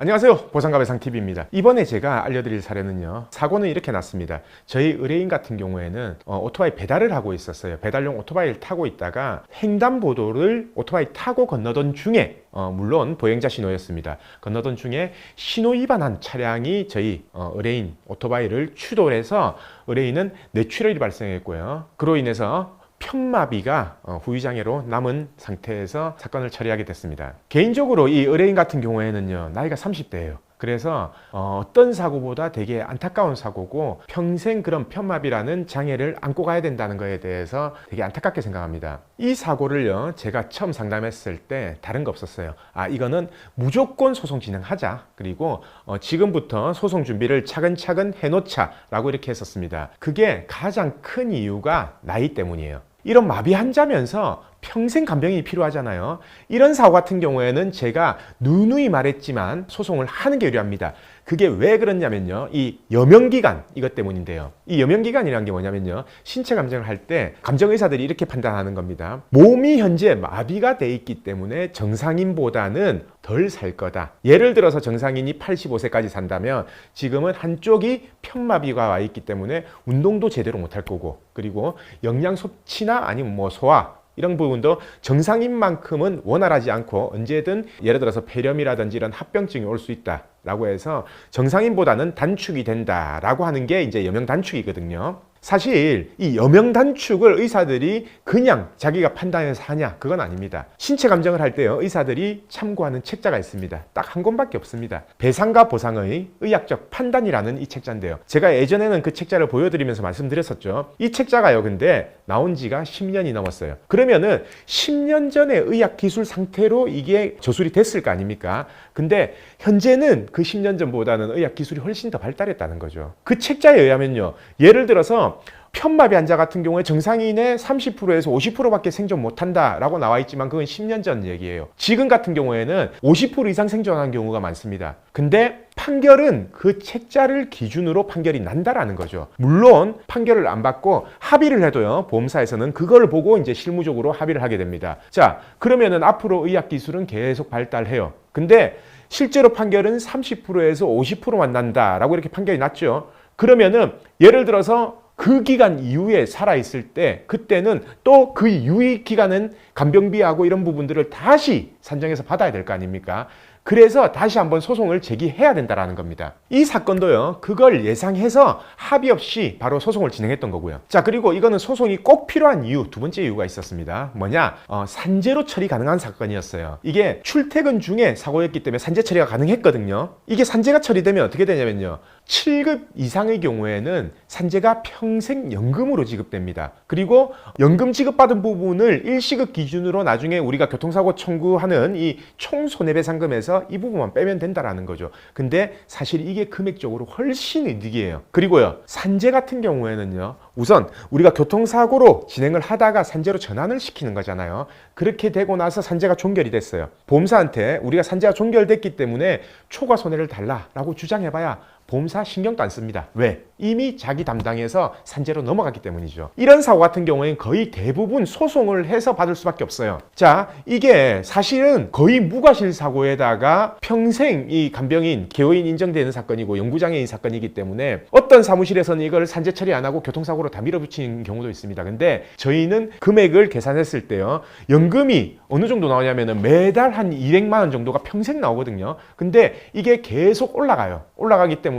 안녕하세요. 보상갑의 상TV입니다. 이번에 제가 알려드릴 사례는요. 사고는 이렇게 났습니다. 저희 의뢰인 같은 경우에는 어, 오토바이 배달을 하고 있었어요. 배달용 오토바이를 타고 있다가 횡단보도를 오토바이 타고 건너던 중에 어, 물론 보행자 신호였습니다. 건너던 중에 신호 위반한 차량이 저희 어, 의뢰인 오토바이를 추돌해서 의뢰인은 뇌출혈이 발생했고요. 그로 인해서 편마비가 어, 후유장애로 남은 상태에서 사건을 처리하게 됐습니다. 개인적으로 이 의뢰인 같은 경우에는요, 나이가 30대예요. 그래서 어, 떤 사고보다 되게 안타까운 사고고 평생 그런 편마비라는 장애를 안고 가야 된다는 것에 대해서 되게 안타깝게 생각합니다. 이 사고를요 제가 처음 상담했을 때 다른 거 없었어요. 아 이거는 무조건 소송 진행하자. 그리고 어, 지금부터 소송 준비를 차근차근 해놓자라고 이렇게 했었습니다. 그게 가장 큰 이유가 나이 때문이에요. 이런 마비 환자면서 평생 간병이 필요하잖아요. 이런 사고 같은 경우에는 제가 누누이 말했지만 소송을 하는 게 유리합니다. 그게 왜 그러냐면요. 이 여명기간 이것 때문인데요. 이 여명기간이라는 게 뭐냐면요. 신체 감정을 할 때 감정의사들이 이렇게 판단하는 겁니다. 몸이 현재 마비가 돼 있기 때문에 정상인보다는 덜 살 거다. 예를 들어서 정상인이 85세까지 산다면 지금은 한쪽이 편마비가 와 있기 때문에 운동도 제대로 못할 거고 그리고 영양 섭취나 아니면 뭐 소화 이런 부분도 정상인 만큼은 원활하지 않고 언제든 예를 들어서 폐렴이라든지 이런 합병증이 올 수 있다 라고 해서 정상인보다는 단축이 된다 라고 하는 게 이제 여명 단축이거든요. 사실 이 여명 단축을 의사들이 그냥 자기가 판단해서 하냐 그건 아닙니다. 신체 감정을 할 때요 의사들이 참고하는 책자가 있습니다. 딱 한 권밖에 없습니다. 배상과 보상의 의학적 판단이라는 이 책자인데요. 제가 예전에는 그 책자를 보여드리면서 말씀드렸었죠. 이 책자가요 근데 나온 지가 10년이 넘었어요. 그러면은 10년 전의 의학 기술 상태로 이게 저술이 됐을 거 아닙니까? 근데 현재는 그 10년 전보다는 의학 기술이 훨씬 더 발달했다는 거죠. 그 책자에 의하면요. 예를 들어서 편마비 환자 같은 경우에 정상인의 30%에서 50%밖에 생존 못한다라고 나와 있지만 그건 10년 전 얘기예요. 지금 같은 경우에는 50% 이상 생존하는 경우가 많습니다. 근데 판결은 그 책자를 기준으로 판결이 난다라는 거죠. 물론 판결을 안 받고 합의를 해도요. 보험사에서는 그걸 보고 이제 실무적으로 합의를 하게 됩니다. 자, 그러면은 앞으로 의학 기술은 계속 발달해요. 근데 실제로 판결은 30%에서 50%만 난다라고 이렇게 판결이 났죠. 그러면은 예를 들어서 그 기간 이후에 살아있을 때 그때는 또 그 유익 기간은 간병비하고 이런 부분들을 다시 산정해서 받아야 될 거 아닙니까? 그래서 다시 한번 소송을 제기해야 된다라는 겁니다. 이 사건도요, 그걸 예상해서 합의 없이 바로 소송을 진행했던 거고요. 자, 그리고 이거는 소송이 꼭 필요한 이유, 두 번째 이유가 있었습니다. 뭐냐? 어, 산재로 처리 가능한 사건이었어요. 이게 출퇴근 중에 사고였기 때문에 산재 처리가 가능했거든요. 이게 산재가 처리되면 어떻게 되냐면요. 7급 이상의 경우에는 산재가 평생 연금으로 지급됩니다. 그리고 연금 지급받은 부분을 일시급 기준으로 나중에 우리가 교통사고 청구하는 이 총 손해배상금에서 이 부분만 빼면 된다라는 거죠. 근데 사실 이게 금액적으로 훨씬 이득이에요. 그리고요, 산재 같은 경우에는요, 우선 우리가 교통사고로 진행을 하다가 산재로 전환을 시키는 거잖아요. 그렇게 되고 나서 산재가 종결이 됐어요. 보험사한테 우리가 산재가 종결됐기 때문에 초과 손해를 달라라고 주장해봐야 보험사 신경도 안 씁니다. 왜? 이미 자기 담당에서 산재로 넘어갔기 때문이죠. 이런 사고 같은 경우에는 거의 대부분 소송을 해서 받을 수밖에 없어요. 자, 이게 사실은 거의 무과실 사고에다가 평생 이 간병인, 개호인 인정되는 사건이고 영구장애인 사건이기 때문에 어떤 사무실에서는 이걸 산재 처리 안 하고 교통사고로 다 밀어붙이는 경우도 있습니다. 근데 저희는 금액을 계산했을 때요. 연금이 어느 정도 나오냐면은 매달 한 200만 원 정도가 평생 나오거든요. 근데 이게 계속 올라가요. 올라가기 때문에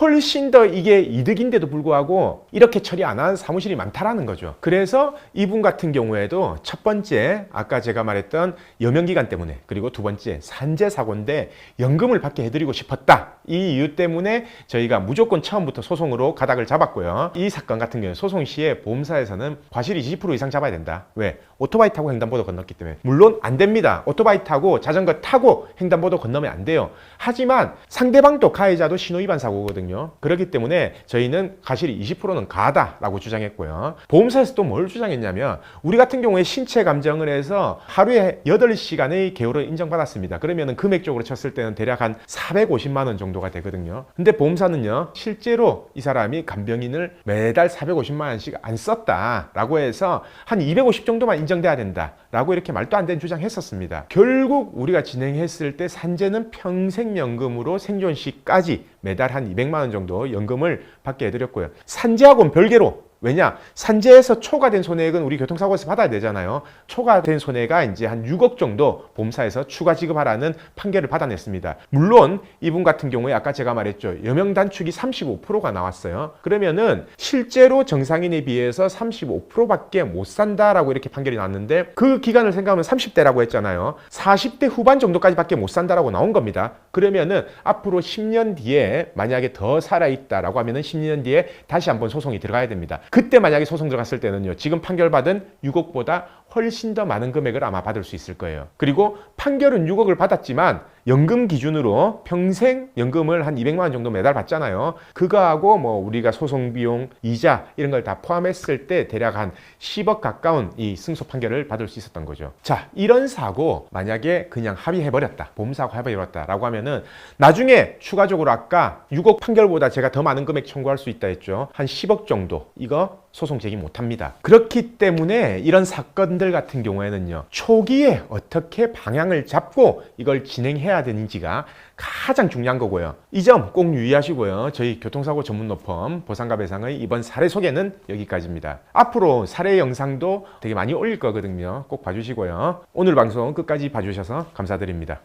훨씬 더 이게 이득인데도 불구하고 이렇게 처리 안 하는 사무실이 많다라는 거죠. 그래서 이분 같은 경우에도 첫 번째 아까 제가 말했던 여명 기간 때문에 그리고 두 번째 산재 사고인데 연금을 받게 해드리고 싶었다. 이 이유 때문에 저희가 무조건 처음부터 소송으로 가닥을 잡았고요. 이 사건 같은 경우 소송 시에 보험사에서는 과실 20% 이상 잡아야 된다. 왜? 오토바이 타고 횡단보도 건넜기 때문에 물론 안 됩니다. 오토바이 타고 자전거 타고 횡단보도 건너면 안 돼요. 하지만 상대방도 가해자도 신호위반 사고거든요. 그렇기 때문에 저희는 과실이 20%는 가다라고 주장했고요. 보험사에서 또 뭘 주장했냐면 우리 같은 경우에 신체 감정을 해서 하루에 8시간의 개월을 인정받았습니다. 그러면 금액적으로 쳤을 때는 대략 한 450만 원 정도 가 되거든요. 근데 보험사는요. 실제로 이 사람이 간병인을 매달 450만 원씩 안 썼다 라고 해서 한 250 정도만 인정 인정돼야 된다 라고 이렇게 말도 안 되는 주장했었습니다. 결국 우리가 진행했을 때 산재는 평생연금으로 생존 시까지 매달 한 200만 원 정도 연금을 받게 해드렸고요. 산재하고는 별개로 왜냐? 산재에서 초과된 손해액은 우리 교통사고에서 받아야 되잖아요. 초과된 손해가 이제 한 6억 정도 보험사에서 추가 지급하라는 판결을 받아냈습니다. 물론 이분 같은 경우에 아까 제가 말했죠. 여명 단축이 35%가 나왔어요. 그러면은 실제로 정상인에 비해서 35%밖에 못 산다라고 이렇게 판결이 났는데 그 기간을 생각하면 30대라고 했잖아요. 40대 후반 정도까지밖에 못 산다라고 나온 겁니다. 그러면은 앞으로 10년 뒤에 만약에 더 살아 있다라고 하면은 10년 뒤에 다시 한번 소송이 들어가야 됩니다. 그때 만약에 소송 들어갔을 때는요. 지금 판결받은 6억보다 훨씬 더 많은 금액을 아마 받을 수 있을 거예요. 그리고 판결은 6억을 받았지만 연금 기준으로 평생 연금을 한 200만 원 정도 매달 받잖아요. 그거하고 뭐 우리가 소송 비용, 이자 이런 걸 다 포함했을 때 대략 한 10억 가까운 이 승소 판결을 받을 수 있었던 거죠. 자, 이런 사고 만약에 그냥 합의해 버렸다. 보험사고 합의해 버렸다라고 하면은 나중에 추가적으로 아까 6억 판결보다 제가 더 많은 금액 청구할 수 있다 했죠. 한 10억 정도. 이거 소송 제기 못 합니다. 그렇기 때문에 이런 사건들 같은 경우에는요. 초기에 어떻게 방향을 잡고 이걸 진행해야 되는지가 가장 중요한 거고요. 이 점 꼭 유의하시고요. 저희 교통사고 전문 노펌 보상가 배상의 이번 사례 소개는 여기까지입니다. 앞으로 사례 영상도 되게 많이 올릴 거거든요. 꼭 봐주시고요. 오늘 방송 끝까지 봐주셔서 감사드립니다.